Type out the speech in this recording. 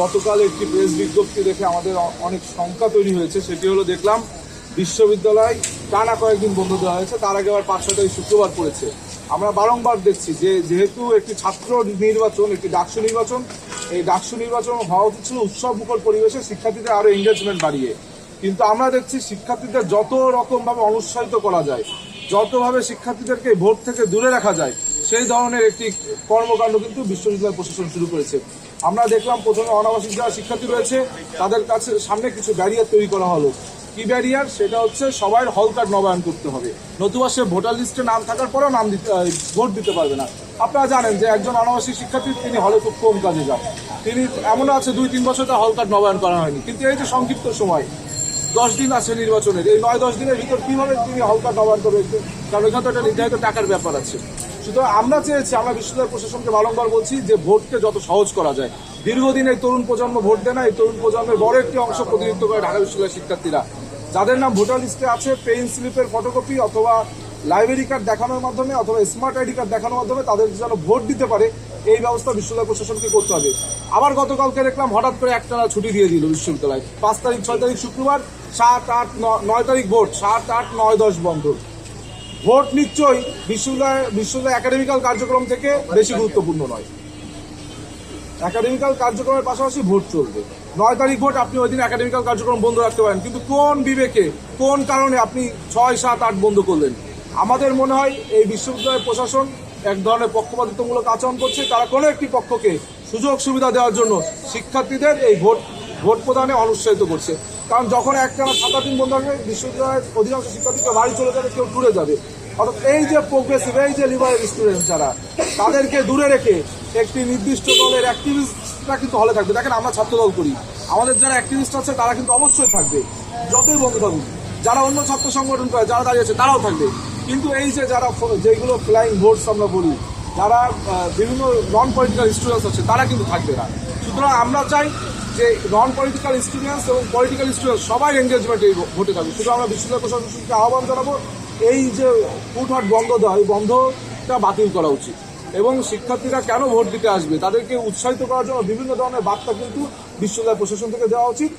গতকাল একটি প্রেস বিজ্ঞপ্তি দেখে আমাদের অনেক শঙ্কা তৈরি হয়েছে। সেটি হলো দেখলাম, বিশ্ববিদ্যালয় টানা কয়েকদিন বন্ধ দেওয়া হয়েছে। তার আগে আবার পাঁচ ছটাই শুক্রবার পড়েছে। আমরা বারংবার দেখছি যে, যেহেতু একটি ছাত্র নির্বাচন, একটি ডাকসু নির্বাচন, এই ডাকসু নির্বাচন হওয়া উচিত ছিল উৎসব মুখর পরিবেশে শিক্ষার্থীদের আরও এঙ্গেজমেন্ট বাড়িয়ে। কিন্তু আমরা দেখছি শিক্ষার্থীদের যত রকমভাবে অনুৎসাহিত করা যায়, যতভাবে শিক্ষার্থীদেরকে ভোট থেকে দূরে রাখা যায়, সেই ধরনের একটি কর্মকাণ্ড কিন্তু বিশ্ববিদ্যালয় প্রশাসন শুরু করেছে। আমরা দেখলাম প্রথমে অনাবাসিক যারা শিক্ষার্থী রয়েছে, তাদের কাছে সামনে কিছু ব্যারিয়ার তৈরি করা হলো। কি ব্যারিয়ার সেটা হচ্ছে সবাই হল কার্ড নবায়ন করতে হবে। নতুবা সে ভোটার লিস্টে নাম থাকার পরেও নাম দিতে ভোট দিতে পারবে না। আপনারা জানেন যে একজন অনাবাসিক শিক্ষার্থী, তিনি হলে খুব কম কাজে যান। তিনি এমনও আছে, দুই, তিন বছর তার হল কার্ড নবায়ন করা হয়নি। কিন্তু এই যে সংক্ষিপ্ত সময়, দশ দিন আছে নির্বাচনের। এই নয়, দশ দিনের ভিতর কীভাবে তিনি হলকা নবায়ন করবে? কারণ এখানে তো একটা নির্ধারিত টাকার ব্যাপার আছে। সুতরাং আমরা চেয়েছি, আমরা বিশ্ববিদ্যালয় প্রশাসনকে বারংবার বলছি যে ভোটকে যত সহজ করা যায়। দীর্ঘদিন এই তরুণ প্রজন্ম ভোট দেয় না, এই তরুণ প্রজন্মের বড় একটি অংশ প্রতিনিধিত্ব করে ঢাকা বিশ্ববিদ্যালয়ের শিক্ষার্থীরা। যাদের নাম ভোটার লিস্টে আছে পেইন স্লিপের ফটোকপি অথবা লাইব্রেরি কার্ড দেখানোর মাধ্যমে অথবা স্মার্ট আইডি কার্ড দেখানোর মাধ্যমে তাদের যেন ভোট দিতে পারে, এই ব্যবস্থা বিশ্ববিদ্যালয় প্রশাসনকে করতে হবে। আবার গতকালকে দেখলাম হঠাৎ করে একটানা ছুটি দিয়ে দিল বিশ্ববিদ্যালয়। পাঁচ তারিখ, ছয় তারিখ শুক্রবার, সাত, আট নয় তারিখ ভোট, সাত, আট, নয়, দশ বন্ধ। ভোট নিশ্চয়ই বিশ্ববিদ্যালয় বিশ্ববিদ্যালয় একাডেমিক্যাল কার্যক্রম থেকে বেশি গুরুত্বপূর্ণ নয়। একাডেমিক্যাল কার্যক্রমের পাশাপাশি ভোট চলবে। নয় তারিখ ভোট আপনি ওই দিন একাডেমিক্যাল কার্যক্রম বন্ধ রাখতে পারেন। কিন্তু কোন বিবেকে, কোন কারণে আপনি ছয়, সাত, আট বন্ধ করলেন? আমাদের মনে হয় এই বিশ্ববিদ্যালয়ের প্রশাসন এক ধরনের পক্ষপাতিত্বমূলক আচরণ করছে। তারা কোনো একটি পক্ষকে সুযোগ সুবিধা দেওয়ার জন্য শিক্ষার্থীদের এই ভোট ভোট প্রদানে অনুৎসাহিত করছে। কারণ যখন একটা সাত আট দিন বন্ধ হবে বিশ্ববিদ্যালয়ের অধিকাংশ শিক্ষার্থীকে বাড়ি চলে যাবে, কেউ ট্যুরে যাবে। অর্থাৎ এই যে প্রোগ্রেসিভ এই যে লিবারেল স্টুডেন্ট যারা, তাদেরকে দূরে রেখে একটি নির্দিষ্ট দলের অ্যাক্টিভিস্টরা কিন্তু হলে থাকবে। দেখেন আমরা ছাত্রদল করি। আমাদের যারা অ্যাক্টিভিস্ট আছে, তারা কিন্তু অবশ্যই থাকবে। যতই বন্ধু থাকুক, যারা অন্য ছাত্র সংগঠন করে, যারা দাঁড়িয়েছে তারাও থাকবে। কিন্তু এই যে যারা যেগুলো ফ্লাইং ভোটস আমরা বলি, যারা বিভিন্ন নন পলিটিক্যাল স্টুডেন্টস আছে, তারা কিন্তু থাকবে না। সুতরাং আমরা চাই যে নন পলিটিক্যাল স্টুডেন্টস এবং পলিটিক্যাল স্টুডেন্টস সবাই এনগেজমেন্ট এই ভোটে থাকবে শুধু আমরা বিশ্ববিদ্যালয় প্রশাসনকে আহ্বান জানাব, এই যে ফুটহাট বন্ধ দেওয়া, এই বন্ধটা বাতিল করা উচিত। এবং শিক্ষার্থীরা কেন ভোট দিতে আসবে, তাদেরকে উৎসাহিত করার জন্য বিভিন্ন ধরনের বার্তা কিন্তু বিশ্ববিদ্যালয় প্রশাসন থেকে দেওয়া উচিত।